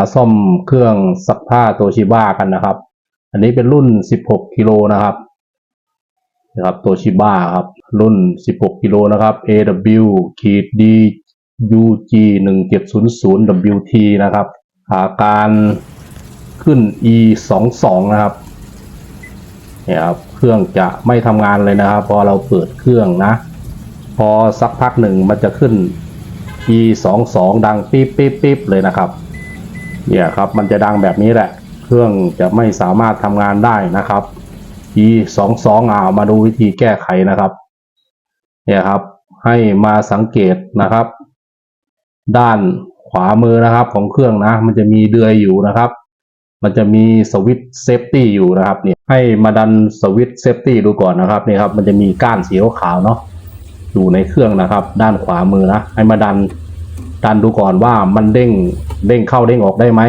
มาซ่อมเครื่องซักผ้าโตชิบ้ากันนะครับ อันนี้เป็นรุ่น 16 กิโลนะครับนะครับโตชิบ้าครับ รุ่น 16 กิโลนะครับ AW ขีด D UG 1700 WT นะครับอาการขึ้น E 2 2นะครับเนี่ยครับเครื่องจะไม่ทำงานเลยนะครับ พอเราเปิดเครื่องนะ พอสักพักหนึ่งมันจะขึ้น E 2 2ดังปี๊บปี๊บปี๊บเลยนะครับ เนี่ยครับมันจะดังแบบนี้แหละ เครื่องจะไม่สามารถทำงานได้นะครับ E 2 2อ่ามาดูวิธีแก้ไขนะครับ เนี่ยครับ ให้มาสังเกตนะครับ ด้านขวามือนะครับของเครื่องนะ มันจะมีเดือยอยู่นะครับ มันจะมีสวิตช์เซฟตี้อยู่นะครับเนี่ยให้มาดันสวิตช์เซฟตี้ดูก่อนนะครับนี่ครับมันจะมีก้านสีขาวเนาะอยู่ในเครื่องนะครับ ด้านขวามือนะ ให้มาดันดันดูก่อนว่ามันเด้ง เด้งเข้าเด้งออกได้ไหม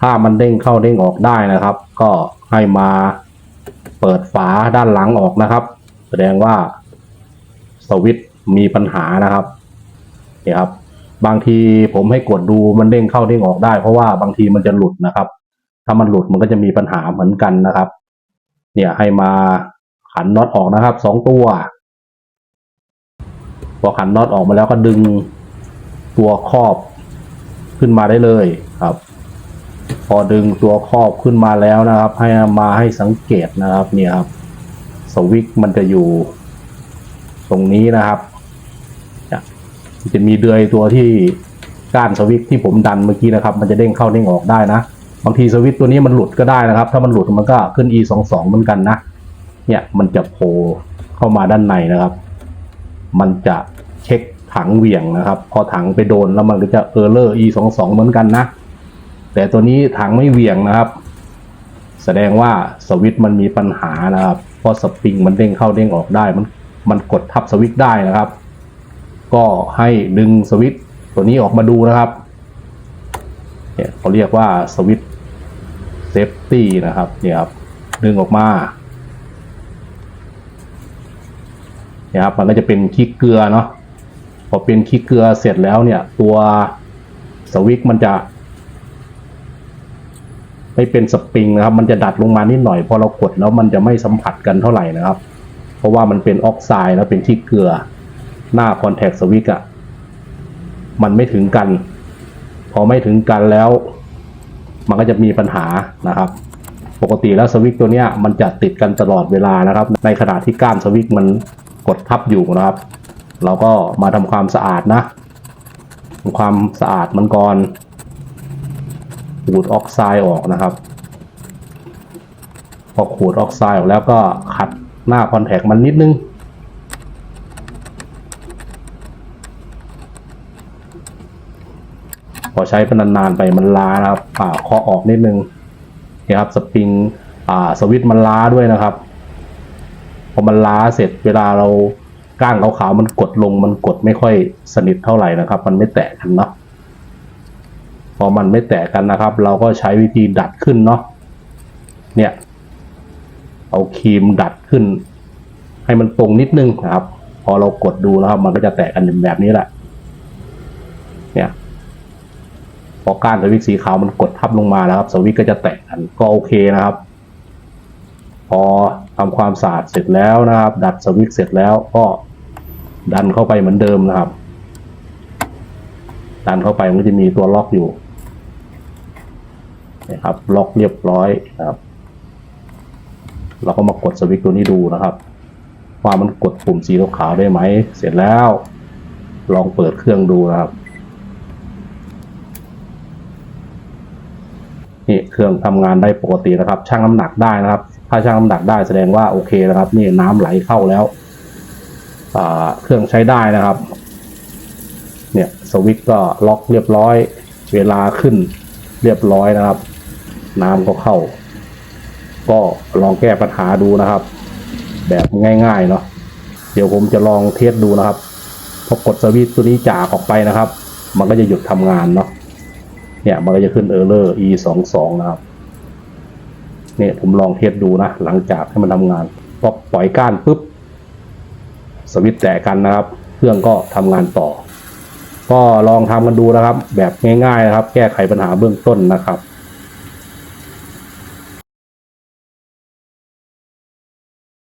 ถ้ามันเด้งเข้าเด้งออกได้นะครับ ก็ให้มาเปิดฝาด้านหลังออกนะครับ แสดงว่าสวิตมีปัญหานะครับนี่ครับ บางทีผมให้กดดูมันเด้งเข้าเด้งออกได้ เพราะว่าบางทีมันจะหลุดนะครับ ถ้ามันหลุดมันก็จะมีปัญหาเหมือนกันนะครับ เนี่ยให้มาขันน็อตออกนะครับสองตัวพอขันน็อตออกมาแล้วก็ดึงตัวครอบ ขึ้นมาได้เลยครับ พอดึงตัวครอบขึ้นมาแล้วนะครับ ให้มาให้สังเกตนะครับ เนี่ยครับ สวิตช์มันจะอยู่ ตรงนี้นะครับจะมีเดือยตัวที่ก้านสวิตช์ที่ผมดันเมื่อกี้นะครับ มันจะเด้งเข้าเด้งออกได้นะบางทีสวิตช์ตัวนี้มันหลุดก็ได้นะครับ ถ้ามันหลุดมันก็ขึ้น e สองสองเหมือนกันนะเนี่ยมันจะโผล่เข้ามาด้านในนะครับ มันจะเช็ค ถังเหวี่ยงนะครับ พอถังไปโดนแล้วมันก็จะเออร์เลอร์ e สองสองเหมือนกันนะ แต่ตัวนี้ถังไม่เหวี่ยงนะครับ แสดงว่าสวิตช์มันมีปัญหานะครับเพราะสปริงมันเด้งเข้าเด้งออกได้มันมันกดทับสวิตช์ได้นะครับ ก็ให้ดึงสวิตช์ตัวนี้ออกมาดูนะครับเนี่ยเขาเรียกว่าสวิตช์เซฟตี้นะครับเนี่ยครับดึงออกมาเนี่ยครับมันก็จะเป็นขี้เกลือเนาะ พอเป็นขี้เกลือเสร็จแล้วเนี่ย ตัวสวิตช์มันจะ ไม่เป็นสปริงนะครับ มันจะดัดลงมานิดหน่อยพอเรากดแล้วมันจะไม่สัมผัสกันเท่าไหร่นะครับ เพราะว่ามันเป็นออกไซด์แล้วเป็นขี้เกลือ หน้าคอนแทคสวิตช์อะมันไม่ถึงกัน พอไม่ถึงกันแล้ว มันก็จะมีปัญหานะครับ ปกติแล้วสวิตช์ตัวเนี้ยมันจะติดกันตลอดเวลานะครับ ในขณะที่ก้านสวิตช์มันกดทับอยู่นะครับ เราก็มาทำความสะอาดนะทำความสะอาดมันก่อนขูดออกไซด์ออกนะครับ พอขูดออกไซด์ออกแล้วก็ขัดหน้าคอนแทคมันนิดนึง พอใช้ไปนานๆไปมันล้านะครับอ่าเคาะออกนิดนึงนี่ครับสปริงอ่าสวิตช์มันล้าด้วยนะครับ พอมันล้าเสร็จเวลาเรา ก้างขาวๆมันกดลงมันกดไม่ค่อยสนิทเท่าไหร่นะครับ มันไม่แตะกันเนาะพอมันไม่แตะกันนะครับ เราก็ใช้วิธีดัดขึ้นเนาะเนี่ย เอาครีมดัดขึ้น ให้มันตรงนิดนึงนะครับ พอเรากดดูนะครับ มันก็จะแตะกันแบบนี้แหละ เนี่ย พอก้านสวิตช์สีขาวมันกดทับลงมาแล้วครับสวิตช์ก็จะแตะกันก็โอเคนะครับ พอทำความสะอาดเสร็จแล้วนะครับ ดัดสวิตช์เสร็จแล้วก็ ดันเข้าไปเหมือนเดิมนะครับ ดันเข้าไปมันก็จะมีตัวล็อกอยู่นะครับ ล็อกเรียบร้อยนะครับ เราก็มากดสวิตช์ตัวนี้ดูนะครับ ว่ามันกดปุ่มสีขาวได้ไหม เสร็จแล้ว ลองเปิดเครื่องดูนะครับนี่เครื่องทำงานได้ปกตินะครับชั่งน้ำหนักได้นะครับ ถ้าชั่งน้ำหนักได้แสดงว่าโอเคนะครับ นี่น้ำไหลเข้าแล้ว เครื่องใช้ได้นะครับ เนี่ยสวิตก็ล็อกเรียบร้อย เวลาขึ้นเรียบร้อยนะครับ น้ำก็เข้า ก็ลองแก้ปัญหาดูนะครับ แบบง่ายๆเนาะเดี๋ยวผมจะลองเทสดูนะครับพอกดสวิตตัวนี้จากออกไปนะครับ มันก็จะหยุดทำงานเนาะเนี่ยมันก็จะขึ้น error e สองสองนะครับเนี่ยผมลองเทสดูนะ หลังจากให้มันทำงานพอปล่อยก้านปุ๊บ สวิตแตะกันนะครับ เครื่องก็ทำงานต่อ ก็ลองทำกันดูนะครับ แบบง่ายๆนะครับ แก้ไขปัญหาเบื้องต้นนะครับ